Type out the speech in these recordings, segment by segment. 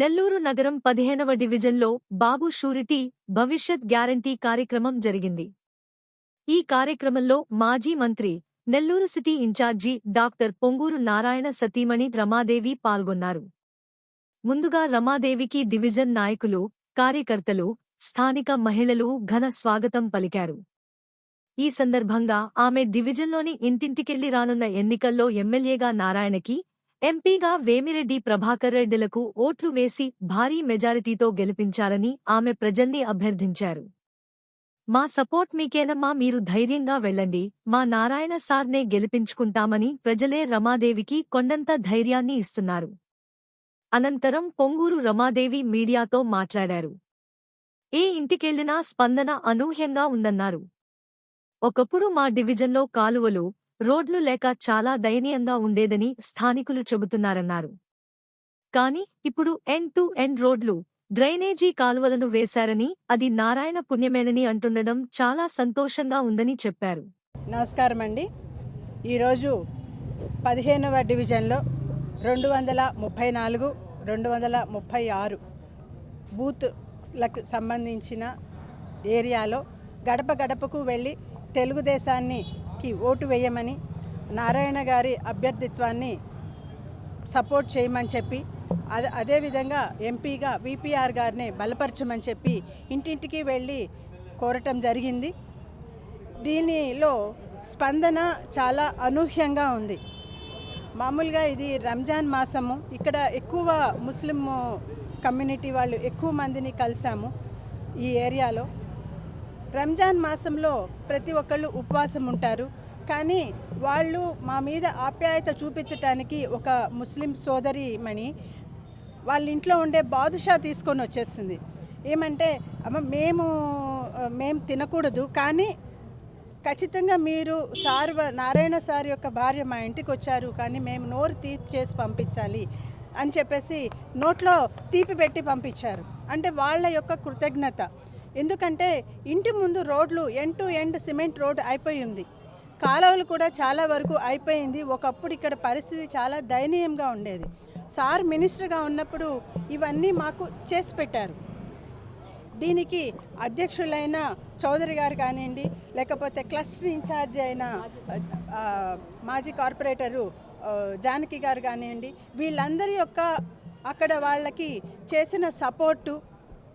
నెల్లూరు నగరం పదిహేనవ డివిజన్లో బాబు షూరిటీ భవిష్యత్ గ్యారంటీ కార్యక్రమం జరిగింది. ఈ కార్యక్రమంలో మాజీ మంత్రి Nellore city incharge doctor Ponguru Narayana సతీమణి రమాదేవి పాల్గొన్నారు. ముందుగా రమాదేవికి డివిజన్ నాయకులు కార్యకర్తలు స్థానిక మహిళలు ఘన స్వాగతం పలికారు. ఈ సందర్భంగా ఆమె డివిజన్లోని ఇంటింటికెళ్ళి రానున్న ఎన్నికల్లో ఎమ్మెల్యేగా నారాయణకి ఎంపీగా వేమిరెడ్డి ప్రభాకర్ రెడ్డిలకు ఓట్లు వేసి భారీ మెజారిటీతో గెలిపించాలని ఆమె ప్రజల్ని అభ్యర్థించారు. మా సపోర్ట్ మీకేనమ్మా మీరు ధైర్యంగా వెళ్ళండి. మా నారాయణ సార్నే గెలిపించుకుంటామని ప్రజలే రమాదేవికి కొండంత ధైర్యాన్ని ఇస్తున్నారు. అనంతరం పొంగూరు రమాదేవి మీడియాతో మాట్లాడారు. ఏ ఇంటికెళ్ళినా స్పందన అనూహ్యంగా ఉందన్నారు. ఒకప్పుడు మా డివిజన్లో కాలువలు రోడ్లు లేక చాలా దయనీయంగా ఉండేదని స్థానికులు చెబుతున్నారన్నారు. కాని ఇప్పుడు ఎండ్ టు ఎండ్ రోడ్లు డ్రైనేజీ కాలువలను వేశారని అది నారాయణ పుణ్యమేనని అంటుండడం చాలా సంతోషంగా ఉందని చెప్పారు. నమస్కారం అండి ఈరోజు పదిహేనవ డివిజన్లో రెండు వందల ముప్పై నాలుగు రెండు వందల ముప్పై ఆరు బూత్లకు సంబంధించిన ఏరియాలో గడప గడపకు వెళ్ళి కి ఓటు వేయమని నారాయణ గారి అభ్యర్థిత్వాన్ని సపోర్ట్ చేయమని చెప్పి అదే అదేవిధంగా ఎంపీగా విపిఆర్ గారిని బలపరచమని చెప్పి ఇంటింటికి వెళ్ళి కోరటం జరిగింది. దీనిలో స్పందన చాలా అనూహ్యంగా ఉంది. మామూలుగా ఇది రంజాన్ మాసము. ఇక్కడ ఎక్కువ ముస్లిం కమ్యూనిటీ వాళ్ళు ఎక్కువ మందిని కలిసాము ఈ ఏరియాలో. రంజాన్ మాసంలో ప్రతి ఒక్కళ్ళు ఉపవాసం ఉంటారు. కానీ వాళ్ళు మా మీద ఆప్యాయత చూపించటానికి ఒక ముస్లిం సోదరిమణి వాళ్ళ ఇంట్లో ఉండే బాదుషా తీసుకొని వచ్చేస్తుంది ఏమంటే అమ్మ మేము మేము తినకూడదు కానీ ఖచ్చితంగా మీరు సార్ నారాయణ సార్ యొక్క భార్య మా ఇంటికి వచ్చారు కానీ మేము నోరు తీపి చేసి పంపించాలి అని చెప్పేసి నోట్లో తీపి పెట్టి పంపించారు. అంటే వాళ్ళ యొక్క కృతజ్ఞత. ఎందుకంటే ఇంటి ముందు రోడ్లు end to end cement road అయిపోయి ఉంది. కాలువలు కూడా చాలా వరకు అయిపోయింది. ఒకప్పుడు ఇక్కడ పరిస్థితి చాలా దయనీయంగా ఉండేది. సార్ మినిస్టర్గా ఉన్నప్పుడు ఇవన్నీ మాకు చేసి పెట్టారు. దీనికి అధ్యక్షులైన చౌదరి గారు కానివ్వండి లేకపోతే క్లస్టర్ ఇన్ఛార్జ్ అయిన మాజీ కార్పొరేటరు జానకి గారు కానివ్వండి వీళ్ళందరి యొక్క అక్కడ వాళ్ళకి చేసిన సపోర్టు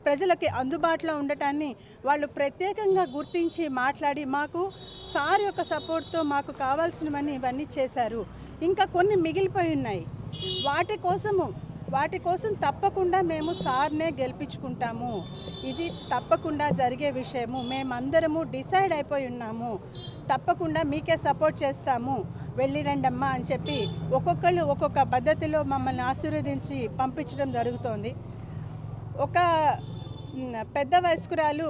ప్రజలకి అందుబాటులో ఉండటాన్ని వాళ్ళు ప్రత్యేకంగా గుర్తించి మాట్లాడి మాకు సార్ యొక్క సపోర్ట్తో మాకు కావాల్సినవన్నీ ఇవన్నీ చేశారు. ఇంకా కొన్ని మిగిలిపోయి ఉన్నాయి. వాటి కోసము వాటి కోసం తప్పకుండా మేము సార్నే గెలిపించుకుంటాము. ఇది తప్పకుండా జరిగే విషయము. మేమందరము డిసైడ్ అయిపోయి ఉన్నాము. తప్పకుండా మీకే సపోర్ట్ చేస్తాము. వెళ్ళి రండమ్మా అని చెప్పి ఒక్కొక్కళ్ళు ఒక్కొక్క పద్ధతిలో మమ్మల్ని ఆశీర్వదించి పంపించడం జరుగుతోంది. ఒక పెద్ద వయస్కురాలు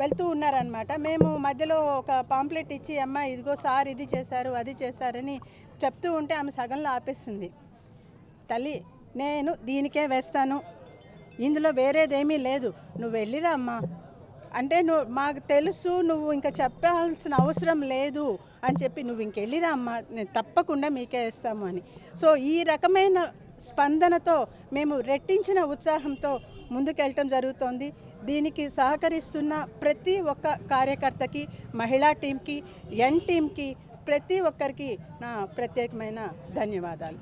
వెళ్తూ ఉన్నారనమాట మేము మధ్యలో ఒక పాంప్లెట్ ఇచ్చి అమ్మ ఇదిగో సార్ ఇది చేశారు అది చేశారని చెప్తూ ఉంటే ఆమె సగంలో ఆపేస్తుంది. తల్లి నేను దీనికే వేస్తాను. ఇందులో వేరేదేమీ లేదు. నువ్వు వెళ్ళిరా అమ్మా. అంటే నువ్వు మాకు తెలుసు నువ్వు ఇంకా చెప్పాల్సిన అవసరం లేదు అని చెప్పి నువ్వు ఇంకెళ్ళిరా అమ్మా. నేను తప్పకుండా మీకే ఇస్తాము అని. సో ఈ రకమైన స్పందనతో మేము రెట్టించిన ఉత్సాహంతో ముందుకెళ్ళటం జరుగుతోంది. దీనికి సహకరిస్తున్న ప్రతి ఒక్క కార్యకర్తకి మహిళా టీంకి ఎన్ టీంకి ప్రతి ఒక్కరికి నా ప్రత్యేకమైన ధన్యవాదాలు.